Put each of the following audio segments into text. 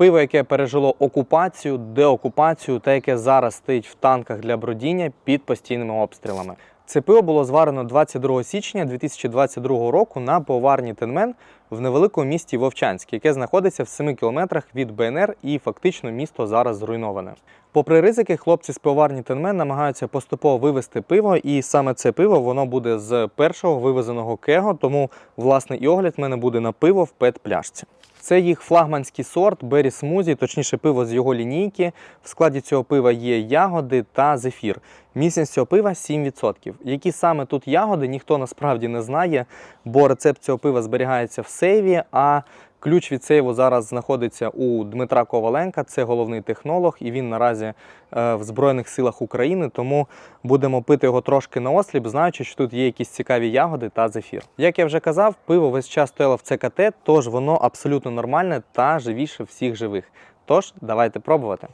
Пиво, яке пережило окупацію, деокупацію та яке зараз стоїть в танках для бродіння під постійними обстрілами. Це пиво було зварено 22 січня 2022 року на поварні Тенмен в невеликому місті Вовчанськ, яке знаходиться в 7 кілометрах від БНР, і фактично місто зараз зруйноване. Попри ризики, хлопці з пивоварні Тенмен намагаються поступово вивести пиво, і саме це пиво воно буде з першого вивезеного кего, тому власне і огляд в мене буде на пиво в пет-пляшці. Це їх флагманський сорт Беррі Смузі, точніше пиво з його лінійки. В складі цього пива є ягоди та зефір. Міцність цього пива 7%. Які саме тут ягоди, ніхто насправді не знає, бо рецепт цього пива зберігається в сейві, а ключ від сейву зараз знаходиться у Дмитра Коваленка, це головний технолог, і він наразі е, в Збройних силах України. Тому будемо пити його трошки на осліп, знаючи, що тут є якісь цікаві ягоди та зефір. Як я вже казав, пиво весь час стояло в ЦКТ, тож воно абсолютно нормальне та живіше всіх живих. Тож, давайте пробувати.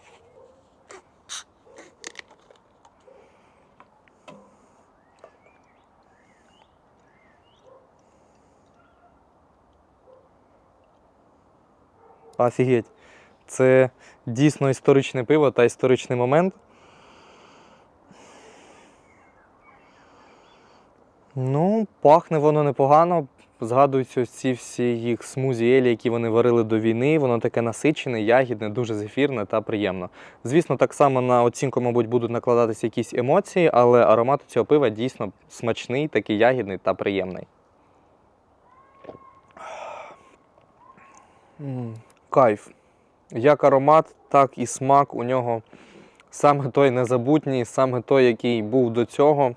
Офігеть. Це дійсно історичне пиво та історичний момент. Ну, пахне воно непогано. Згадуються ці всі їх смузі елі, які вони варили до війни. Воно таке насичене, ягідне, дуже зефірне та приємно. Звісно, так само на оцінку, мабуть, будуть накладатися якісь емоції, але аромат цього пива дійсно смачний, такий ягідний та приємний. Кайф. Як аромат, так і смак у нього саме той незабутній, саме той, який був до цього.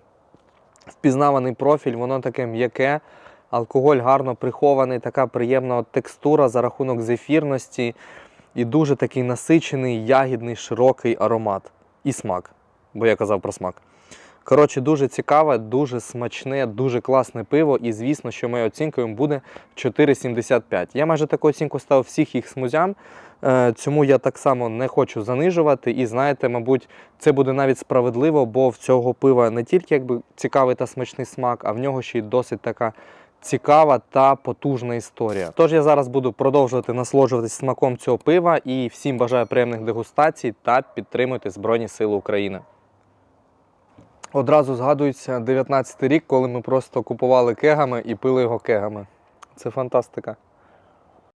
Впізнаваний профіль, воно таке м'яке, алкоголь гарно прихований, така приємна текстура за рахунок зефірності і дуже такий насичений, ягідний, широкий аромат. І смак, бо я казав про смак. Коротше, дуже цікаве, дуже смачне, дуже класне пиво. І звісно, що моєю оцінкою буде 4,75. Я майже таку оцінку ставив всіх їх смузям. Е, Цьому я так само не хочу занижувати. І знаєте, мабуть, це буде навіть справедливо, бо в цього пива не тільки якби цікавий та смачний смак, а в нього ще й досить така цікава та потужна історія. Тож я зараз буду продовжувати насолоджуватись смаком цього пива і всім бажаю приємних дегустацій та підтримуйте Збройні Сили України. Одразу згадується 19 рік, коли ми просто купували кегами і пили його кегами. Це фантастика.